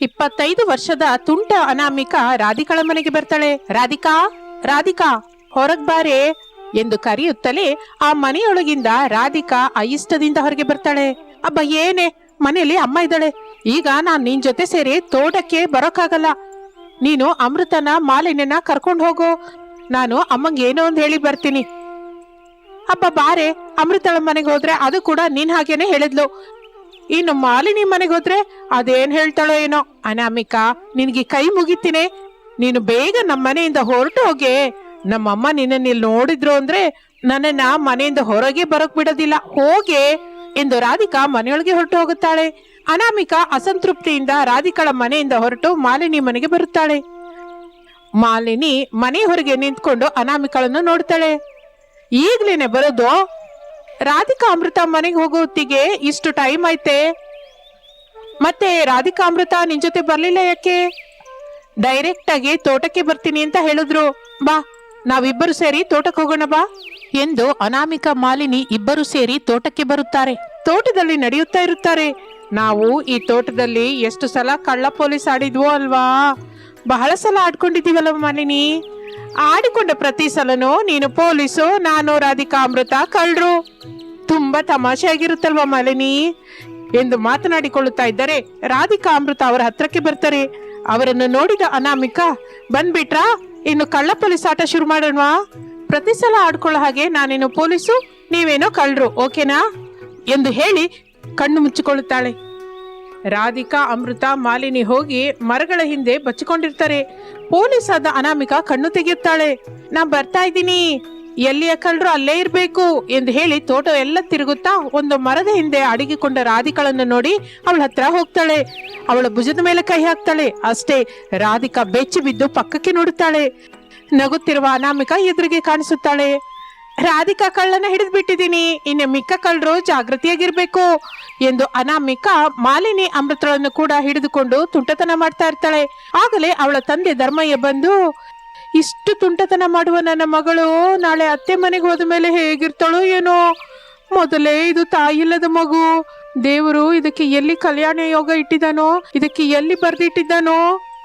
ಇಪ್ಪತ್ತೈದು ವರ್ಷದ ತುಂಟ ಅನಾಮಿಕ ರಾಧಿಕಳ ಮನೆಗೆ ಬರ್ತಾಳೆ. ರಾಧಿಕಾ ರಾಧಿಕಾ, ಹೊರಗ್ ಬಾರೆ ಎಂದು ಕರೆಯುತ್ತಲೇ ಆ ಮನೆಯೊಳಗಿಂದ ರಾಧಿಕಾ ಅಯಿಷ್ಟದಿಂದ ಹೊರಗೆ ಬರ್ತಾಳೆ. ಅಬ್ಬ, ಏನೇ? ಮನೆಯಲ್ಲಿ ಅಮ್ಮ ಇದ್ದಾಳೆ. ಈಗ ನಾನ್ ನಿನ್ ಜೊತೆ ಸೇರಿ ತೋಟಕ್ಕೆ ಬರೋಕ್ಕಾಗಲ್ಲ. ನೀನು ಅಮೃತನ ಮಾಲಿನ್ಯನ ಕರ್ಕೊಂಡು ಹೋಗು. ನಾನು ಅಮ್ಮಂಗೆ ಏನೋ ಒಂದು ಹೇಳಿ ಬರ್ತೀನಿ. ಅಬ್ಬ, ಬಾರೆ. ಅಮೃತಳ ಮನೆಗೆ ಹೋದ್ರೆ ಅದು ಕೂಡ ನೀನ್ ಹಾಗೇನೆ ಹೇಳಿದ್ಲು. ಇನ್ನು ಮಾಲಿನಿ ಮನೆಗೆ ಹೋದ್ರೆ ಅದೇನ್ ಹೇಳ್ತಾಳೋ ಏನೋ? ಅನಾಮಿಕಾ, ನಿನಗೆ ಕೈ ಮುಗಿತೀನಿ. ನೀನು ಬೇಗ ನಮ್ಮ ಮನೆಯಿಂದ ಹೊರಟು ಹೋಗೆ. ನಮ್ಮಮ್ಮ ನಿನ್ನ ಇಲ್ಲಿ ನೋಡಿದ್ರು ಅಂದ್ರೆ ನನ್ನನ್ನ ಮನೆಯಿಂದ ಹೊರಗೆ ಬರೋಕ್ ಬಿಡೋದಿಲ್ಲ. ಹೋಗೆ ಎಂದು ರಾಧಿಕಾ ಮನೆಯೊಳಗೆ ಹೊರಟು ಹೋಗುತ್ತಾಳೆ. ಅನಾಮಿಕಾ ಅಸಂತೃಪ್ತಿಯಿಂದ ರಾಧಿಕಾಳ ಮನೆಯಿಂದ ಹೊರಟು ಮಾಲಿನಿ ಮನೆಗೆ ಬರುತ್ತಾಳೆ. ಮಾಲಿನಿ ಮನೆ ಹೊರಗೆ ನಿಂತ್ಕೊಂಡು ಅನಾಮಿಕಾಳನ್ನು ನೋಡ್ತಾಳೆ. ಈಗ್ಲೇನೆ ಬರೋದು ರಾಧಿಕಾ ಅಮೃತ ಮನೆಗೆ ಹೋಗೋ ಹೊತ್ತಿಗೆ ಇಷ್ಟು ಟೈಮ್ ಐತೆ ಮತ್ತೆ ರಾಧಿಕಾ ಅಮೃತ ನಿನ್ ಜೊತೆ ಬರ್ಲಿಲ್ಲ ಯಾಕೆ? ಡೈರೆಕ್ಟ್ ಆಗಿ ತೋಟಕ್ಕೆ ಬರ್ತೀನಿ ಅಂತ ಹೇಳಿದ್ರು. ಬಾ, ನಾವಿಬ್ಬರು ಸೇರಿ ತೋಟಕ್ಕೆ ಹೋಗೋಣ ಬಾ ಎಂದು ಅನಾಮಿಕ ಮಾಲಿನಿ ಇಬ್ಬರು ಸೇರಿ ತೋಟಕ್ಕೆ ಬರುತ್ತಾರೆ. ತೋಟದಲ್ಲಿ ನಡೆಯುತ್ತಾ ಇರುತ್ತಾರೆ. ನಾವು ಈ ತೋಟದಲ್ಲಿ ಎಷ್ಟು ಸಲ ಕಳ್ಳ ಪೊಲೀಸ್ ಆಡಿದ್ವೋ ಅಲ್ವಾ? ಬಹಳ ಸಲ ಆಡ್ಕೊಂಡಿದ್ದೀವಲ್ಲ ಮಾಲಿನಿ? ಆಡಿಕೊಂಡ ಪ್ರತಿ ಸಲನೂ ನೀನು ಪೊಲೀಸು ನಾನು ರಾಧಿಕಾ ಅಮೃತ ಕಳ್ರು ತುಂಬಾ ತಮಾಷೆ ಆಗಿರುತ್ತಲ್ವಾ ಮಾಲಿನಿ? ಎಂದು ಮಾತನಾಡಿಕೊಳ್ಳುತ್ತಾ ಇದ್ದರೆ ರಾಧಿಕಾ ಅಮೃತ ಅವರ ಹತ್ರಕ್ಕೆ ಬರ್ತಾರೆ. ಅವರನ್ನು ನೋಡಿದ ಅನಾಮಿಕಾ, ಬಂದ್ಬಿಟ್ರಾ? ಇನ್ನು ಕಳ್ಳ ಪೊಲೀಸ್ ಆಟ ಶುರು ಮಾಡೋಣವಾ? ಪ್ರತಿ ಸಲ ಆಡ್ಕೊಳ್ಳೋ ಹಾಗೆ ನಾನೇನು ಪೊಲೀಸು, ನೀವೇನೋ ಕಳ್ರು ಓಕೆನಾ? ಎಂದು ಹೇಳಿ ಕಣ್ಣು ಮುಚ್ಚಿಕೊಳ್ಳುತ್ತಾಳೆ. ರಾಧಿಕಾ, ಅಮೃತ, ಮಾಲಿನಿ ಹೋಗಿ ಮರಗಳ ಹಿಂದೆ ಬಚ್ಚಿಕೊಂಡಿರ್ತಾರೆ. ಪೊಲೀಸ್ ಆದ ಅನಾಮಿಕಾ ಕಣ್ಣು ತೆಗೆಯುತ್ತಾಳೆ. ನಾ ಬರ್ತಾ ಇದ್ದೀನಿ. ಎಲ್ಲಿಯ ಕಳ್ಳರು ಅಲ್ಲೇ ಇರಬೇಕು ಎಂದು ಹೇಳಿ ತೋಟ ಎಲ್ಲ ತಿರುಗುತ್ತಾ ಒಂದು ಮರದ ಹಿಂದೆ ಅಡಗಿಕೊಂಡ ರಾಧಿಕಳನ್ನು ನೋಡಿ ಅವಳ ಹತ್ರ ಹೋಗ್ತಾಳೆ. ಅವಳ ಭುಜದ ಮೇಲೆ ಕೈ ಹಾಕ್ತಾಳೆ. ಅಷ್ಟೇ, ರಾಧಿಕಾ ಬೆಚ್ಚಿ ಬಿದ್ದು ಪಕ್ಕಕ್ಕೆ ನೋಡುತ್ತಾಳೆ. ನಗುತ್ತಿರುವ ಅನಾಮಿಕಾ ಎದುರಿಗೆ ಕಾಣಿಸುತ್ತಾಳೆ. ರಾಧಿಕಾ ಕಳ್ಳನ ಹಿಡಿದು ಬಿಟ್ಟಿದ್ದೀನಿ. ಇನ್ನು ಮಿಕ್ಕ ಕಳ್ಳರು ಜಾಗೃತಿಯಾಗಿರ್ಬೇಕು ಎಂದು ಅನಾಮಿಕಾ ಮಾಲಿನಿ ಅಮೃತಳನ್ನು ಕೂಡ ಹಿಡಿದುಕೊಂಡು ತುಂಟತನ ಮಾಡ್ತಾ ಇರ್ತಾಳೆ. ಆಗಲೇ ಅವಳ ತಂದೆ ಧರ್ಮಯ್ಯ ಬಂದು, ಇಷ್ಟು ತುಂಟತನ ಮಾಡುವ ನನ್ನ ಮಗಳು ನಾಳೆ ಅತ್ತೆ ಮನೆಗೆ ಹೋದ ಮೇಲೆ ಹೇಗಿರ್ತಾಳೋ ಏನೋ. ಮೊದಲೇ ಇದು ತಾಯಿಲ್ಲದ ಮಗು. ದೇವರು ಇದಕ್ಕೆ ಎಲ್ಲಿ ಕಲ್ಯಾಣ ಯೋಗ ಇಟ್ಟಿದ್ದಾನೋ, ಇದಕ್ಕೆ ಎಲ್ಲಿ ಬರ್ದಿಟ್ಟಿದ್ದಾನೋ.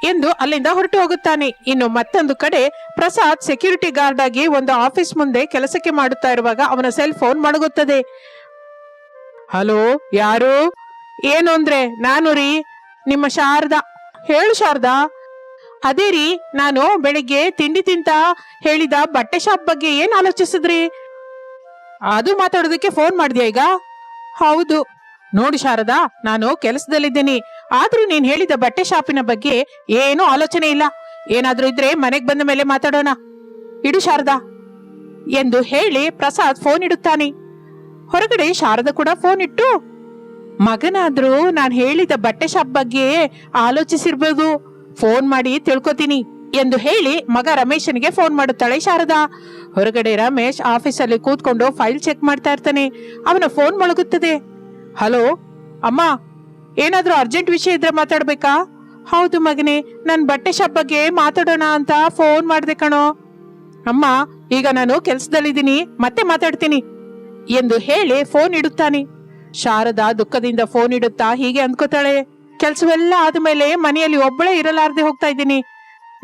ಎಂದು ಅಲ್ಲಿಂದ ಹೊರಟು ಹೋಗುತ್ತಾನೆ. ಇನ್ನು ಮತ್ತೊಂದು ಕಡೆ ಪ್ರಸಾದ್ ಸೆಕ್ಯೂರಿಟಿ ಗಾರ್ಡ್ ಆಗಿ ಒಂದು ಆಫೀಸ್ ಮುಂದೆ ಕೆಲಸಕ್ಕೆ ಮಾಡುತ್ತಾ ಇರುವಾಗ ಅವನ ಸೆಲ್ ಫೋನ್ ಮಡಗುತ್ತದೆ. ಹಲೋ, ಯಾರು? ಏನು ಅಂದ್ರೆ, ನಾನು ರೀ, ನಿಮ್ಮ ಶಾರದಾ. ಹೇಳು ಶಾರದಾ. ಅದೇ ರೀ, ನಾನು ಬೆಳಿಗ್ಗೆ ತಿಂಡಿ ತಿಂತ ಹೇಳಿದ ಬಟ್ಟೆ ಶಾಪ್ ಬಗ್ಗೆ ಏನ್ ಆಲೋಚಿಸಿದ್ರಿ? ಅದು ಮಾತಾಡೋದಕ್ಕೆ ಫೋನ್ ಮಾಡಿದ್ಯಾ ಈಗ? ಹೌದು. ನೋಡಿ ಶಾರದಾ, ನಾನು ಕೆಲಸದಲ್ಲಿದ್ದೀನಿ. ಆದ್ರೂ ನೀನ್ ಹೇಳಿದ ಬಟ್ಟೆ ಶಾಪಿನ ಬಗ್ಗೆ ಏನೂ ಆಲೋಚನೆ ಇಲ್ಲ. ಏನಾದ್ರೂ ಇದ್ರೆ ಮನೆಗ್ ಬಂದ ಮೇಲೆ ಮಾತಾಡೋಣ. ಇಡು ಶಾರದಾ ಎಂದು ಹೇಳಿ ಪ್ರಸಾದ್ ಫೋನ್ ಇಡುತ್ತಾನೆ. ಹೊರಗಡೆ ಶಾರದಾ ಕೂಡ ಫೋನ್ ಇಟ್ಟು, ಮಗನಾದ್ರೂ ನಾನ್ ಹೇಳಿದ ಬಟ್ಟೆ ಶಾಪ್ ಬಗ್ಗೆ ಆಲೋಚಿಸಿರ್ಬೋದು. ಫೋನ್ ಮಾಡಿ ತಿಳ್ಕೊತೀನಿ ಎಂದು ಹೇಳಿ ಮಗ ರಮೇಶನಿಗೆ ಫೋನ್ ಮಾಡುತ್ತಾಳೆ ಶಾರದಾ. ಹೊರಗಡೆ ರಮೇಶ್ ಆಫೀಸಲ್ಲಿ ಕೂತ್ಕೊಂಡು ಫೈಲ್ ಚೆಕ್ ಮಾಡ್ತಾ ಇರ್ತಾನೆ. ಅವನ ಫೋನ್ ಮೊಳಗುತ್ತದೆ. ಹಲೋ, ಅಮ್ಮ ಏನಾದ್ರೂ ಅರ್ಜೆಂಟ್ ವಿಷಯ ಇದ್ರೆ ಮಾತಾಡ್ಬೇಕಾ? ಹೌದು ಮಗನೇ, ನನ್ ಬಟ್ಟೆ ಶಾಪ್ ಬಗ್ಗೆ ಮಾತಾಡೋಣ ಅಂತ ಫೋನ್ ಮಾಡಿದೆ ಕಣೋ. ಅಮ್ಮ, ಈಗ ನಾನು ಕೆಲಸದಲ್ಲಿದ್ದೀನಿ, ಮತ್ತೆ ಮಾತಾಡ್ತೀನಿ ಎಂದು ಹೇಳಿ ಫೋನ್ ಇಡುತ್ತಾನೆ. ಶಾರದಾ ದುಃಖದಿಂದ ಫೋನ್ ಇಡುತ್ತಾ ಹೀಗೆ ಅಂದ್ಕೋತಾಳೆ. ಕೆಲಸವೆಲ್ಲ ಆದ್ಮೇಲೆ ಮನೆಯಲ್ಲಿ ಒಬ್ಬಳೇ ಇರಲಾರದೆ ಹೋಗ್ತಾ ಇದ್ದೀನಿ.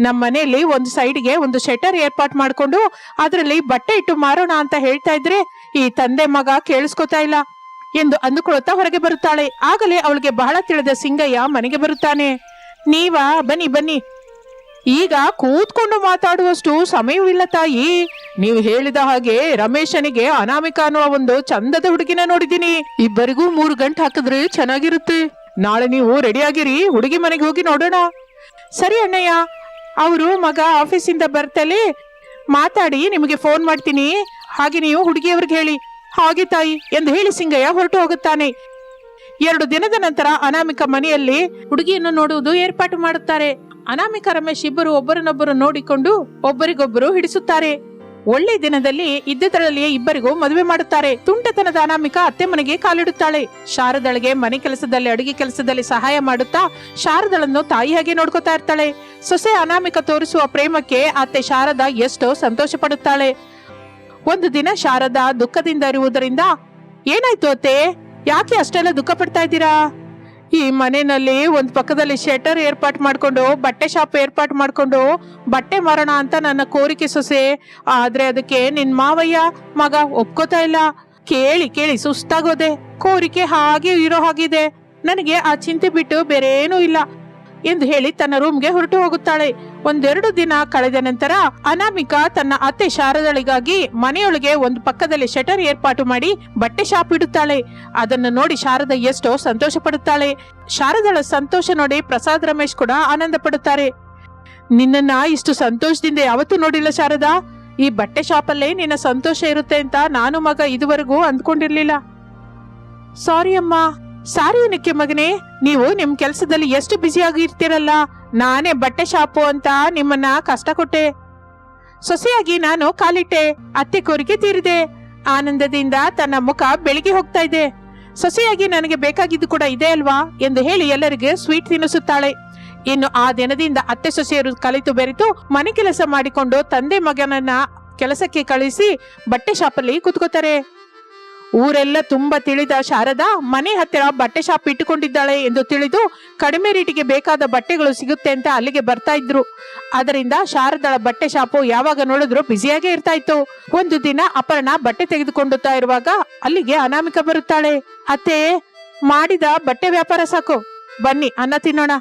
ನಮ್ಮ ಮನೆಯಲ್ಲಿ ಒಂದು ಸೈಡ್ಗೆ ಒಂದು ಶೆಟರ್ ಏರ್ಪಾಟ್ ಮಾಡ್ಕೊಂಡು ಅದರಲ್ಲಿ ಬಟ್ಟೆ ಇಟ್ಟು ಮಾರೋಣ ಅಂತ ಹೇಳ್ತಾ ಇದ್ರೆ ಈ ತಂದೆ ಮಗ ಕೇಳಿಸ್ಕೊತಾ ಇಲ್ಲ. ಎಂದು ಅಂದುಕೊಳ್ಳುತ್ತಾ ಹೊರಗೆ ಬರುತ್ತಾಳೆ. ಆಗಲೇ ಅವಳಿಗೆ ಬಹಳ ತಿಳಿದ ಸಿಂಗಯ್ಯ ಮನೆಗೆ ಬರುತ್ತಾನೆ. ನೀವಾ ಬನ್ನಿ ಬನ್ನಿ. ಈಗ ಕೂತ್ಕೊಂಡು ಮಾತಾಡುವಷ್ಟು ಸಮಯವಿಲ್ಲ ತಾಯಿ. ನೀವು ಹೇಳಿದ ಹಾಗೆ ರಮೇಶನಿಗೆ ಅನಾಮಿಕ ಅನ್ನುವ ಒಂದು ಚಂದದ ಹುಡುಗಿನ ನೋಡಿದ್ದೀನಿ. ಇಬ್ಬರಿಗೂ ಮೂರು ಗಂಟೆ ಹಾಕಿದ್ರೆ ಚೆನ್ನಾಗಿರುತ್ತೆ. ನಾಳೆ ನೀವು ರೆಡಿಯಾಗಿರಿ, ಹುಡುಗಿ ಮನೆಗೆ ಹೋಗಿ ನೋಡೋಣ. ಸರಿ ಅಣ್ಣಯ್ಯ. ಅವರು ಮಗ ಆಫೀಸಿಂದ ಬರ್ತಲೇ ಮಾತಾಡಿ, ನಿಮಗೆ ಫೋನ್ ಮಾಡ್ತೀನಿ. ಹಾಗೆ ನೀವು ಹುಡುಗಿಯವ್ರಿಗೆ ಹೇಳಿ. ಹಾಗೆ ತಾಯಿ ಎಂದು ಹೇಳಿ ಸಿಂಗಯ್ಯ ಹೊರಟು ಹೋಗುತ್ತಾನೆ. ಎರಡು ದಿನದ ನಂತರ ಅನಾಮಿಕ ಮನೆಯಲ್ಲಿ ಹುಡುಗಿಯನ್ನು ನೋಡುವುದು ಏರ್ಪಾಟು ಮಾಡುತ್ತಾರೆ. ಅನಾಮಿಕ ರಮೇಶ್ ಇಬ್ಬರು ಒಬ್ಬರನ್ನೊಬ್ಬರು ನೋಡಿಕೊಂಡು ಒಬ್ಬರಿಗೊಬ್ಬರು ಹಿಡಿಸುತ್ತಾರೆ. ಒಳ್ಳೆ ದಿನದಲ್ಲಿ ಇದ್ದದರಲ್ಲಿಯೇ ಇಬ್ಬರಿಗೂ ಮದುವೆ ಮಾಡುತ್ತಾರೆ. ತುಂಟತನದ ಅನಾಮಿಕ ಅತ್ತೆ ಮನೆಗೆ ಕಾಲಿಡುತ್ತಾಳೆ. ಶಾರದಳಿಗೆ ಮನೆ ಕೆಲಸದಲ್ಲಿ, ಅಡುಗೆ ಕೆಲಸದಲ್ಲಿ ಸಹಾಯ ಮಾಡುತ್ತಾ ಶಾರದಳನ್ನು ತಾಯಿಯಾಗಿ ನೋಡ್ಕೊತಾ ಇರ್ತಾಳೆ. ಸೊಸೆ ಅನಾಮಿಕ ತೋರಿಸುವ ಪ್ರೇಮಕ್ಕೆ ಅತ್ತೆ ಶಾರದಾ ಎಷ್ಟೋ ಸಂತೋಷ ಪಡುತ್ತಾಳೆ ಒಂದು ದಿನ ಶಾರದಾ ದುಃಖದಿಂದ ಇರುವುದರಿಂದ ಏನಾಯ್ತು ಅತ್ತೆ? ಯಾಕೆ ಅಷ್ಟೆಲ್ಲ ದುಃಖ ಪಡ್ತಾ ಇದ್ದೀರಾ? ಈ ಮನೆಯಲ್ಲಿ ಒಂದ್ ಪಕ್ಕದಲ್ಲಿ ಶೆಟರ್ ಏರ್ಪಾಟ್ ಮಾಡ್ಕೊಂಡು, ಬಟ್ಟೆ ಶಾಪ್ ಏರ್ಪಾಟ್ ಮಾಡ್ಕೊಂಡು ಬಟ್ಟೆ ಮಾರೋಣ ಅಂತ ನನ್ನ ಕೋರಿಕೆ ಸೊಸೆ. ಆದ್ರೆ ಅದಕ್ಕೆ ನಿನ್ ಮಾವಯ್ಯ ಮಗ ಒಪ್ಕೋತಾ ಇಲ್ಲ. ಕೇಳಿ ಕೇಳಿ ಸುಸ್ತಾಗೋದೆ. ಕೋರಿಕೆ ಹಾಗೆ ಇರೋ ಹಾಗಿದೆ. ನನಗೆ ಆ ಚಿಂತೆ ಬಿಟ್ಟು ಬೇರೆ ಏನೂ ಇಲ್ಲ. ಎಂದು ಹೇಳಿ ತನ್ನ ರೂಮ್ಗೆ ಹೊರಟು ಹೋಗುತ್ತಾಳೆ. ಒಂದೆರಡು ದಿನ ಕಳೆದ ನಂತರ ಅನಾಮಿಕಾ ತನ್ನ ಅತ್ತೆ ಶಾರದಳಿಗಾಗಿ ಮನೆಯೊಳಗೆ ಒಂದು ಪಕ್ಕದಲ್ಲಿ ಶಟರ್ ಏರ್ಪಾಟು ಮಾಡಿ ಬಟ್ಟೆ ಶಾಪ್ ಇಡುತ್ತಾಳೆ. ಅದನ್ನು ನೋಡಿ ಶಾರದ ಎಷ್ಟೋ ಸಂತೋಷ ಪಡುತ್ತಾಳೆ ಶಾರದಳ ಸಂತೋಷ ನೋಡಿ ಪ್ರಸಾದ್ ರಮೇಶ್ ಕೂಡ ಆನಂದ ಪಡುತ್ತಾರೆ. ನಿನ್ನ ಇಷ್ಟು ಸಂತೋಷದಿಂದ ಯಾವತ್ತೂ ನೋಡಿಲ್ಲ ಶಾರದಾ. ಈ ಬಟ್ಟೆ ಶಾಪಲ್ಲೇ ನಿನ್ನ ಸಂತೋಷ ಇರುತ್ತೆ ಅಂತ ನಾನು ಮಗ ಇದುವರೆಗೂ ಅಂದ್ಕೊಂಡಿರ್ಲಿಲ್ಲ. ಸಾರಿ ಅಮ್ಮ. ಸಾರಿ ಏನಕ್ಕೆ ಮಗನೇ, ನೀವು ನಿಮ್ ಕೆಲಸದಲ್ಲಿ ಎಷ್ಟು ಬ್ಯುಸಿ ಆಗಿರ್ತೀರಲ್ಲ? ನಾನೇ ಬಟ್ಟೆ ಶಾಪು ಅಂತ ನಿಮ್ಮನ್ನ ಕಷ್ಟ ಕೊಟ್ಟೆ ಸೊಸೆಯಾಗಿ ನಾನು ಕಾಲಿಟ್ಟೆ, ಅತ್ತೆ ಕೋರಿಕೆ ತೀರಿದೆ. ಆನಂದದಿಂದ ತನ್ನ ಮುಖ ಬೆಳಿಗ್ಗೆ ಹೋಗ್ತಾ ಇದೆ. ಸೊಸೆಯಾಗಿ ನನಗೆ ಬೇಕಾಗಿದ್ದು ಕೂಡ ಇದೆ ಅಲ್ವಾ? ಎಂದು ಹೇಳಿ ಎಲ್ಲರಿಗೆ ಸ್ವೀಟ್ ತಿನ್ನಿಸುತ್ತಾಳೆ. ಇನ್ನು ಆ ದಿನದಿಂದ ಅತ್ತೆ ಸೊಸೆಯರು ಕಲಿತು ಬೆರೆತು ಮನೆ ಕೆಲಸ ಮಾಡಿಕೊಂಡು ತಂದೆ ಮಗನನ್ನ ಕೆಲಸಕ್ಕೆ ಕಳಿಸಿ ಬಟ್ಟೆ ಶಾಪಲ್ಲಿ ಕುತ್ಕೋತಾರೆ. ಊರೆಲ್ಲ ತುಂಬಾ ತಿಳಿದ ಶಾರದಾ, ಮನೆ ಹತ್ತಿರ ಬಟ್ಟೆ ಶಾಪ್ ಇಟ್ಟುಕೊಂಡಿದ್ದಾಳೆ ಎಂದು ತಿಳಿದು ಕಡಿಮೆ ರೇಟಿಗೆ ಬೇಕಾದ ಬಟ್ಟೆಗಳು ಸಿಗುತ್ತೆ ಅಂತ ಅಲ್ಲಿಗೆ ಬರ್ತಾ ಇದ್ರು. ಅದರಿಂದ ಶಾರದಾಳ ಬಟ್ಟೆ ಶಾಪು ಯಾವಾಗ ನೋಡಿದ್ರು ಬ್ಯುಸಿಯಾಗೇ ಇರ್ತಾ ಇತ್ತು ಒಂದು ದಿನ ಅಪರ್ಣ ಬಟ್ಟೆ ತೆಗೆದುಕೊಂಡುತ್ತಾ ಇರುವಾಗ ಅಲ್ಲಿಗೆ ಅನಾಮಿಕ ಬರುತ್ತಾಳೆ. ಅತ್ತೆ, ಮಾಡಿದ ಬಟ್ಟೆ ವ್ಯಾಪಾರ ಸಾಕು. ಬನ್ನಿ, ಅನ್ನ ತಿನ್ನೋಣ.